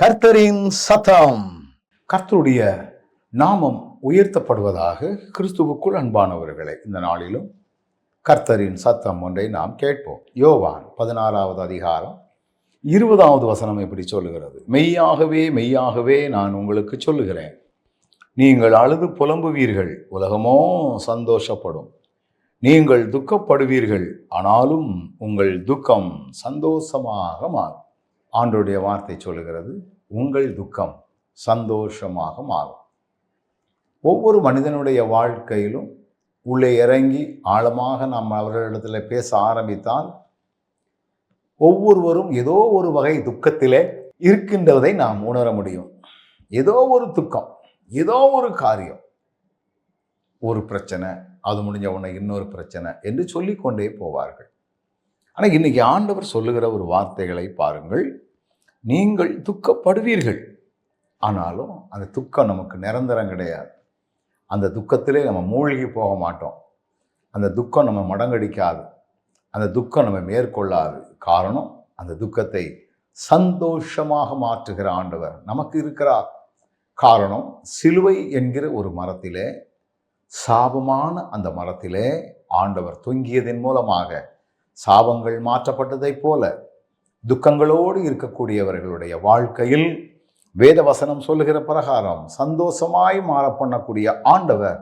கர்த்தரின் சத்தம். கர்த்தருடைய நாமம் உயர்த்தப்படுவதாக கிறிஸ்துவுக்குள் அன்பானவர்களே இந்த நாளிலும் கர்த்தரின் சத்தம் ஒன்றை நாம் கேட்போம். யோவான் பதினாறாவது அதிகாரம் இருபதாவது வசனம் இப்படி சொல்லுகிறது? மெய்யாகவே மெய்யாகவே நான் உங்களுக்கு சொல்லுகிறேன். நீங்கள் அழுது புலம்புவீர்கள் உலகமோ சந்தோஷப்படும். நீங்கள் துக்கப்படுவீர்கள் ஆனாலும் உங்கள் துக்கம் சந்தோஷமாக மாறும். ஆண்டோடைய வார்த்தை சொல்லுகிறது உங்கள் துக்கம் சந்தோஷமாக மாறும். ஒவ்வொரு மனிதனுடைய வாழ்க்கையிலும் உள்ளே இறங்கி ஆழமாக நாம் அவர்களிடத்தில் பேச ஆரம்பித்தால் ஒவ்வொருவரும் ஏதோ ஒரு வகை துக்கத்திலே இருக்கின்றதை நாம் உணர முடியும். ஏதோ ஒரு துக்கம் ஏதோ ஒரு காரியம் ஒரு பிரச்சனை அது முடிஞ்ச உடனே இன்னொரு பிரச்சனை என்று சொல்லிக்கொண்டே போவார்கள். ஆனால் இன்றைக்கி ஆண்டவர் சொல்லுகிற ஒரு வார்த்தைகளை பாருங்கள். நீங்கள் துக்கப்படுவீர்கள். ஆனாலும் அந்த துக்கம் நமக்கு நிரந்தரம் கிடையாது. அந்த துக்கத்திலே நம்ம மூழ்கி போக மாட்டோம். அந்த துக்கம் நம்ம மடங்கடிக்காது. அந்த துக்கம் நம்ம மேற்கொள்ளாது. காரணம் அந்த துக்கத்தை சந்தோஷமாக மாற்றுகிற ஆண்டவர் நமக்கு இருக்கிறார். காரணம் சிலுவை என்கிற ஒரு மரத்திலே சாபமான அந்த மரத்திலே ஆண்டவர் தொங்கியதன் மூலமாக சாபங்கள் மாற்றப்பட்டதைப் போல துக்கங்களோடு இருக்கக்கூடியவர்களுடைய வாழ்க்கையில் வேத வசனம் சொல்லுகிற பிரகாரம் சந்தோஷமாய் மாற பண்ணக்கூடிய ஆண்டவர்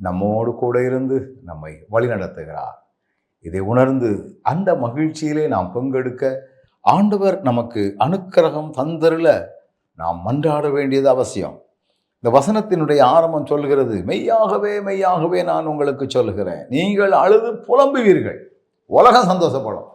நம்மோடு கூட இருந்து நம்மை வழிநடத்துகிறார். இதை உணர்ந்து அந்த மகிழ்ச்சியிலே நாம் பங்கெடுக்க ஆண்டவர் நமக்கு அனுக்கிரகம் தந்தருள நாம் மன்றாட வேண்டியது அவசியம். இந்த வசனத்தினுடைய ஆரம்பம் சொல்கிறது மெய்யாகவே மெய்யாகவே நான் உங்களுக்கு சொல்லுகிறேன். நீங்கள் அழுது புலம்புவீர்கள். உலகம் சந்தோஷப்படும்.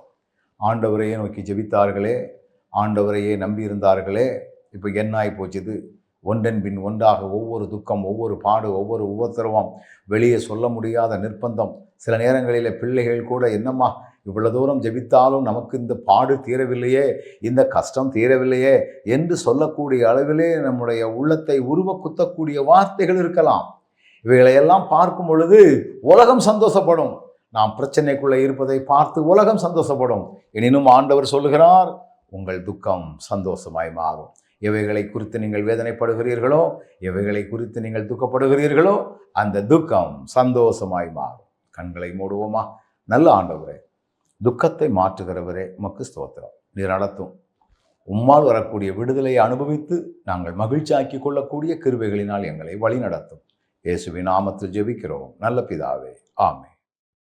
ஆண்டவரையே நோக்கி ஜெபித்தார்களே. ஆண்டவரையே நம்பியிருந்தார்களே. இப்போ என்ன போச்சுது? ஒன்றன் பின் ஒன்றாக ஒவ்வொரு துக்கம் ஒவ்வொரு பாடு ஒவ்வொரு உபத்திரவம் வெளியே சொல்ல முடியாத நிர்பந்தம் சில நேரங்களில் பிள்ளைகள் கூட என்னம்மா இவ்வளோ தூரம் ஜெபித்தாலும் நமக்கு இந்த பாடு தீரவில்லையே இந்த கஷ்டம் தீரவில்லையே என்று சொல்லக்கூடிய அளவிலே நம்முடைய உள்ளத்தை உருவ குத்தக்கூடிய வார்த்தைகள் இருக்கலாம். இவைகளையெல்லாம் பார்க்கும் பொழுது உலகம் சந்தோஷப்படும். நாம் பிரச்சனைக்குள்ளே இருப்பதை பார்த்து உலகம் சந்தோஷப்படும். எனினும் ஆண்டவர் சொல்லுகிறார் உங்கள் துக்கம் சந்தோஷமாய் மாறும். எவைகளை குறித்து நீங்கள் வேதனைப்படுகிறீர்களோ எவைகளை குறித்து நீங்கள் துக்கப்படுகிறீர்களோ அந்த துக்கம் சந்தோஷமாய் மாறும். கண்களை மூடுவோமா? நல்ல ஆண்டவரே துக்கத்தை மாற்றுகிறவரே உமக்கு ஸ்தோத்திரம். நீர் நடத்தும். உம்மால் வரக்கூடிய விடுதலையை அனுபவித்து நாங்கள் மகிழ்ச்சியாக்கி கொள்ளக்கூடிய கிருவைகளினால் எங்களை வழி நடத்தும் இயேசுவின் நாமத்தில் ஜெபிக்கிறோம். நல்ல பிதாவே. ஆமே